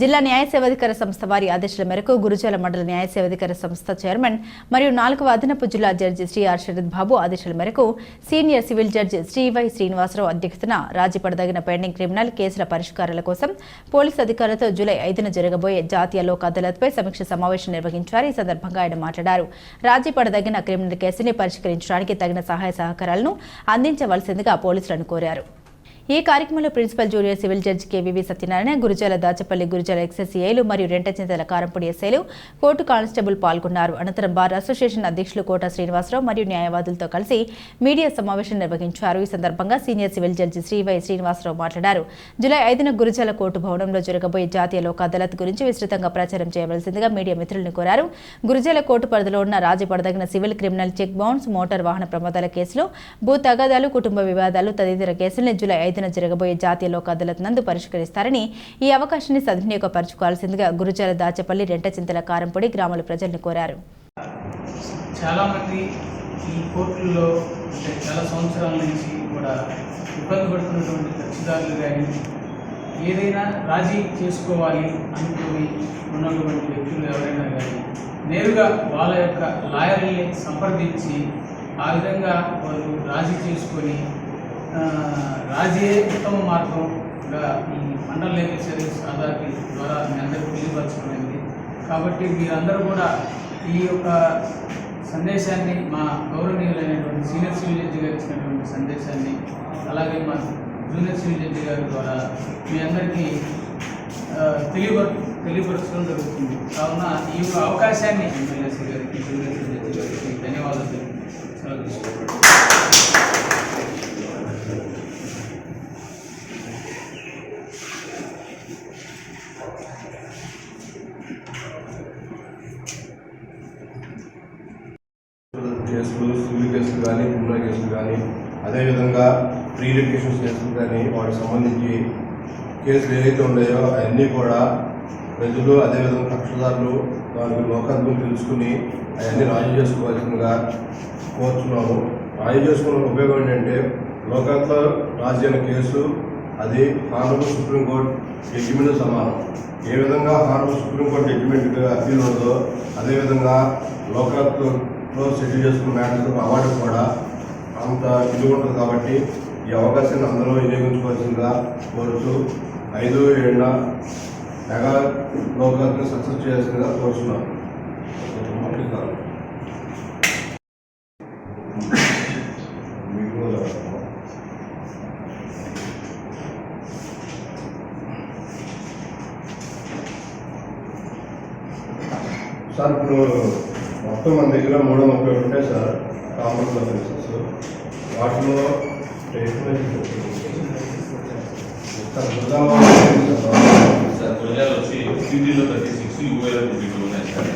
జిల్లా న్యాయ సేవాధికార సంస్థ వారి ఆదేశాల మేరకు గురుజాల మండల న్యాయ సేవాధికార సంస్థ చైర్మన్ మరియు నాలుగవ అదనపు జిల్లా జడ్జి శ్రీ ఆర్ శరత్ బాబు ఆదేశాల మేరకు senior civil judge Shri Y Srinivasa Rao అధ్యక్షతన రాజీ పడదగిన పెండింగ్ క్రిమినల్ కేసుల పరిష్కారాల కోసం పోలీసు అధికారులతో జూలై ఐదున జరగబోయే జాతీయ లోక్ అదాలత్పై సమీక్ష సమావేశం నిర్వహించారు. ఈ సందర్భంగా ఆయన మాట్లాడారు. రాజీ పడదగిన క్రిమినల్ కేసుని పరిష్కరించడానికి తగిన సహాయ సహకారాలను అందించవలసిందిగా పోలీసులను కోరారు. ఈ కార్యక్రమంలో principal junior civil judge KVV Satyanarayana Gurajala Dachepalli Gurajala ఎక్సెస్ఏలు మరియు రెంటచింతల కారంపూడి ఎస్ఐలు కోర్టు కానిస్టేబుల్ పాల్గొన్నారు. అనంతరం బార్ అసోసియేషన్ అధ్యక్షులు కోట శ్రీనివాసరావు మరియు న్యాయవాదులతో కలిసి మీడియా సమావేశం నిర్వహించారు. ఈ సందర్భంగా senior civil judge Shri Y Srinivasa Rao మాట్లాడారు. జూలై ఐదున గురుజాల కోర్టు భవనంలో జరగబోయే జాతీయ లోక్ అదాలత్ గురించి విస్తృతంగా ప్రచారం చేయవలసిందిగా మీడియా మిత్రులను కోరారు. గురుజాల కోర్టు పరిధిలో ఉన్న రాజీ పడదగిన civil criminal cheque bounce motor వాహన ప్రమాదాల కేసులు భూ తగాదాలు కుటుంబ వివాదాలు తదితర కేసులను జూలై ఐదున జరగబోయే జాతీయ లోక్ అదాలత్ నందు పరిష్కరిస్తారని ఈ అవకాశాన్ని సద్వినియోగపరచుకోవాల్సిందిగా గురుజాల దాచపల్లి రెంటచింతల కారంపొడి గ్రామాల ప్రజల్ని కోరారు. చాలామంది ఈ కోర్టుల్లో అంటే చాలా సంవత్సరాల నుంచి కూడా ఇబ్బంది పడుతున్నటువంటి కక్షిదారులు కానీ ఏదైనా రాజీ చేసుకోవాలి అనుకుని ఉన్నటువంటి వ్యక్తులు ఎవరైనా కానీ నేరుగా వాళ్ళ యొక్క లాయర్ని సంప్రదించి ఆ విధంగా వాళ్ళు రాజీ చేసుకొని రాజీయే ఉత్తమ మార్గంగా ఈ మండల లీగల్ సర్వీస్ అథారిటీ ద్వారా మీ అందరికీ తెలియపరచబడింది. కాబట్టి మీరందరూ కూడా ఈ యొక్క సందేశాన్ని మా గౌరవనీయులైనటువంటి సీనియర్ సివిల్ జడ్జి గారు ఇచ్చినటువంటి సందేశాన్ని అలాగే మా జూనియర్ సివిల్ జడ్జి గారి ద్వారా మీ అందరికీ తెలియపర తెలియపరచడం జరుగుతుంది. కావున ఈ యొక్క అవకాశాన్ని ఎమ్మెల్యేసీ గారికి జూనియర్ సివిల్ జడ్జి గారికి ధన్యవాదాలు సెలవు కేసులు సివిల్ కేసులు కానీ క్రిమినల్ కేసులు కానీ అదేవిధంగా ప్రీ లిటిగేషన్ కేసులు కానీ వాటికి సంబంధించి కేసులు ఏవైతే ఉన్నాయో అవన్నీ కూడా ప్రజలు అదేవిధంగా కక్షదారులు దానికి లోకాత్మం తెలుసుకుని అవన్నీ రాజు చేసుకోవాల్సిందిగా కోరుతున్నాము రాజు చేసుకున్న ఉపయోగం ఏంటంటే లోకాత్లో రాజు అయిన కేసు అది హానరబుల్ సుప్రీంకోర్టు జడ్జిమెంట్ సమానం. ఏ విధంగా హానరబుల్ సుప్రీంకోర్టు జడ్జిమెంట్ అప్పీల్ ఉందో అదేవిధంగా లో సెటిల్ చేసుకున్న మ్యాటర్స్ అవార్డు కూడా అంత విలువ ఉంటుంది కాబట్టి ఈ అవకాశాన్ని అందరూ వినియోగించుకోవాల్సిందిగా కోరుతూ ఐదు ఏడున మెగా లోకాత్ని సక్సెస్ చేయాల్సిందిగా కోరుతున్నాను సార్ ఇప్పుడు మొత్తం మన దగ్గర మూడు ముప్పై ఉంటాయి సార్ కామన్ ఆఫీసెస్ వాటిలో సార్ గుదామ వచ్చి సిటీలో థర్టీ సిక్స్ యూఏలో ట్వంటీ టూ ఉన్నాయి సార్.